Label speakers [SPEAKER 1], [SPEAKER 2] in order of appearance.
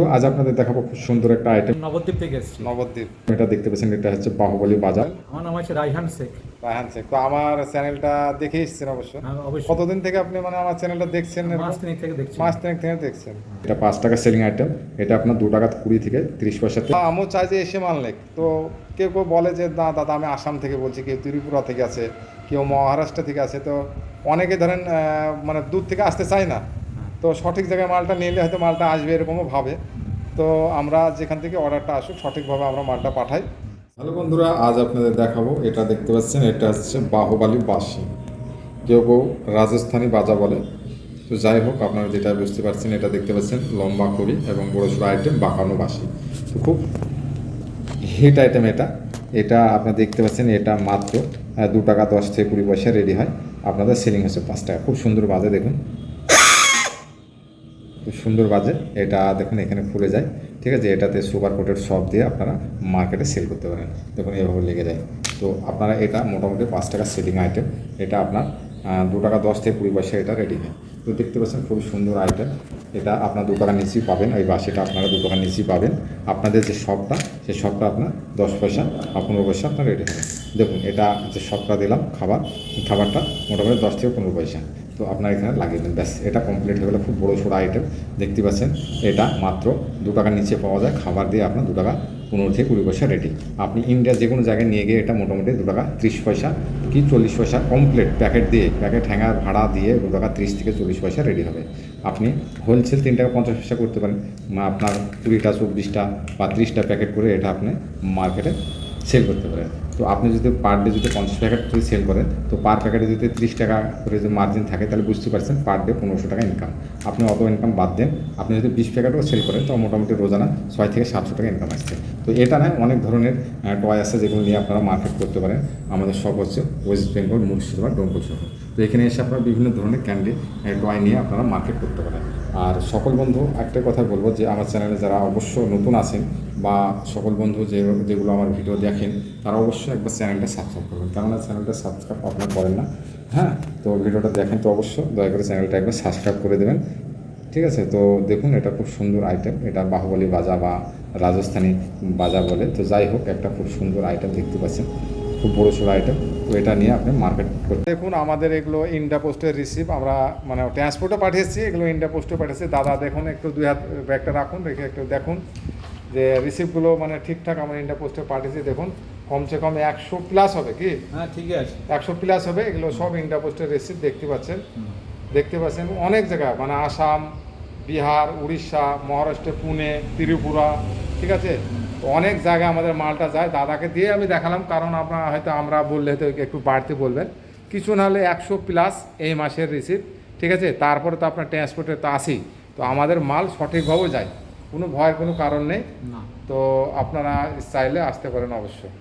[SPEAKER 1] বন্ধু আজ আপনাদের দেখাবো খুব সুন্দর একটা আইটেম
[SPEAKER 2] নবদ্বীপ থেকে এসেছি।
[SPEAKER 1] নবদ্বীপ। এটা দেখতে পাচ্ছেন এটা হচ্ছে বাহুবলী বাজার।
[SPEAKER 2] আমার নাম আছে রাইহান শেখ।
[SPEAKER 1] রায়হান শেখ। তো আমার চ্যানেলটা দেখে এসেছেন অবশ্য।
[SPEAKER 2] হ্যাঁ, অবশ্যই।
[SPEAKER 1] কতদিন থেকে আপনি মানে আমার চ্যানেলটা দেখছেন?
[SPEAKER 2] মাস তিনেক থেকে দেখছি।
[SPEAKER 1] মাস তিনেক থেকে দেখছেন। এটা পাঁচ টাকা সেলিং আইটেম এটা আপনার দু টাকা কুড়ি থেকে তিরিশ পয়সা। আমিও চাই যে এসে মানলেক তো কেউ কেউ বলে যে না দাদা আমি আসাম থেকে বলছি কেউ ত্রিপুরা থেকে আছে কেউ মহারাষ্ট্র থেকে আছে। তো অনেকে ধরেন মানে দূর থেকে আসতে চায় না। তো সঠিক জায়গায় মালটা নিলে হয়তো মালটা আসবে এরকমও ভাবে। তো আমরা যেখান থেকে অর্ডারটা আসুক, সঠিকভাবে আমরা মালটা পাঠাই। হ্যালো বন্ধুরা, আজ আপনাদের দেখাবো। এটা দেখতে পাচ্ছেন, এটা হচ্ছে বাহুবালি বাসি কেউ কেউ রাজস্থানি বাজা বলে। তো যাই হোক, আপনারা যেটা বুঝতে পারছেন, এটা দেখতে পাচ্ছেন লম্বা করি এবং বড় সড়ো আইটেম বাঁকানো বাসি তো খুব হিট আইটেম এটা। এটা আপনারা দেখতে পাচ্ছেন, এটা মাত্র দু টাকা দশ থেকে কুড়ি পয়সা রেডি হয়। আপনাদের সেলিং হচ্ছে পাঁচ টাকা। খুব সুন্দর বাজে, দেখুন। খুব সুন্দর বাজে। এটা দেখুন, এখানে খুলে যায়। ঠিক আছে? এটাতে সুপার কোটেড সব দিয়ে আপনারা মার্কেটে সেল করতে পারেন। দেখুন, এভাবে লেগে যায়। তো আপনারা এটা মোটামুটি পাঁচ টাকা সেলিং আইটেম। এটা আপনার দু টাকা দশ থেকে কুড়ি পয়সা এটা রেডি হয়। তো দেখতে পাচ্ছেন খুবই সুন্দর আইটেম এটা আপনার দু টাকা নিচেই পাবেন, এই বাসিটা আপনারা দু টাকা নিচেই পাবেন। আপনাদের যে শপটা সেই শপটা আপনার দশ পয়সা বা পনেরো পয়সা আপনার রেডি হবে। দেখুন, এটা যে শপটা দিলাম, খাবার, খাবারটা মোটামুটি দশ থেকে পনেরো পয়সা। তো আপনার এখানে লাগিয়ে দেন, ব্যাস। এটা কমপ্লিট হয়ে গেলে খুব বড়ো সড়ো আইটেম দেখতে পাচ্ছেন, এটা মাত্র দু টাকার নিচে পাওয়া যায়। খাবার দিয়ে আপনার দু টাকা পনেরো থেকে কুড়ি পয়সা রেটিং আপনি ইন্ডিয়া যে কোনো জায়গায় নিয়ে গিয়ে এটা মোটামুটি দু টাকা ত্রিশ পয়সা কি চল্লিশ পয়সা কমপ্লিট প্যাকেট দিয়ে প্যাকেট হ্যাঙ্গার ভাড়া দিয়ে দু টাকা ত্রিশ থেকে চল্লিশ পয়সা রেডি হবে। আপনি হোলসেল তিন টাকা পঞ্চাশ পয়সা করতে পারেন। আপনার কুড়িটা, চব্বিশটা বা ত্রিশটা প্যাকেট করে এটা আপনি মার্কেটে সেল করতে পারেন। তো আপনি যদি পার ডে যদি পঞ্চাশ প্যাকেট করে সেল করেন, তো পার প্যাকেটে যদি ত্রিশ টাকা করে যদি মার্জিন থাকে, তাহলে বুঝতে পারছেন পার ডে পনেরোশো টাকা ইনকাম আপনি অত ইনকাম বাদ দেন। আপনি যদি বিশ প্যাকেটও সেল করেন তো মোটামুটি রোজানা ছয় থেকে সাতশো টাকা ইনকাম আসছে। তো এটা নয় অনেক ধরনের টয় আছে যেগুলো নিয়ে আপনারা মার্কেট করতে পারেন। আমাদের সব হচ্ছে ওয়েস্ট বেঙ্গল মুর্শিদাবাদ ডোমপুর শহর তো এখানে এসে আপনারা বিভিন্ন ধরনের ক্যান্ডি টয় নিয়ে আপনারা মার্কেট করতে পারেন। আর সকল বন্ধু একটা কথা বলব যে, আমার চ্যানেলে যারা অবশ্য নতুন আছেন বা সকল বন্ধু যে যেগুলো আমার ভিডিও দেখেন, তারা অবশ্যই একবার চ্যানেলটা সাবস্ক্রাইব করবেন। কেননা চ্যানেলটা সাবস্ক্রাইব আপনার করেন না হ্যাঁ? তো ভিডিওটা দেখেন তো অবশ্য দয়া করে চ্যানেলটা একবার সাবস্ক্রাইব করে দেবেন। ঠিক আছে? তো দেখুন, এটা খুব সুন্দর আইটেম এটা বাহুবলী বাজা বা রাজস্থানী বাজা বলে। তো যাই হোক, একটা খুব সুন্দর আইটেম দেখতে পাচ্ছেন, খুব বড়ো সড়ো আইটেম তো এটা নিয়ে আপনি মার্কেট করতে দেখুন, আমাদের এগুলো ইন্ডিয়া পোস্টের রিসিভ আমরা মানে ট্রান্সপোর্টও পাঠিয়েছি, এগুলো ইন্ডিয়া পোস্টে পাঠিয়েছি। দাদা, দেখুন, একটু দুই হাত ব্যাগটা রাখুন, রেখে একটু দেখুন। যে রিসিভগুলো মানে ঠিকঠাক আমরা ইন্ডিয়া পোস্টে পাঠিয়েছি দেখুন কমসে কম একশো প্লাস হবে কি?
[SPEAKER 2] হ্যাঁ ঠিকই আছে।
[SPEAKER 1] একশো প্লাস হবে এগুলো সব ইন্ডিয়া পোস্টের রিসিভ দেখতে পাচ্ছেন। দেখতে পাচ্ছেন অনেক জায়গা মানে আসাম বিহার উড়িষ্যা মহারাষ্ট্র পুনে ত্রিপুরা ঠিক আছে? অনেক জায়গায় আমাদের মালটা যায়। দাদাকে দিয়ে আমি দেখালাম কারণ আপনার হয়তো আমরা বললে হয়তো একটু বাড়তে বলবেন। কিছু নাহলে একশো প্লাস এই মাসের রিসিভ ঠিক আছে? তারপরে তো আপনার ট্রান্সপোর্টে তো আসি তো আমাদের মাল সঠিকভাবে যায়। কোনো ভয়ের কোনো কারণ নেই। তো আপনারা চাইলে আসতে পারেন
[SPEAKER 2] অবশ্যই।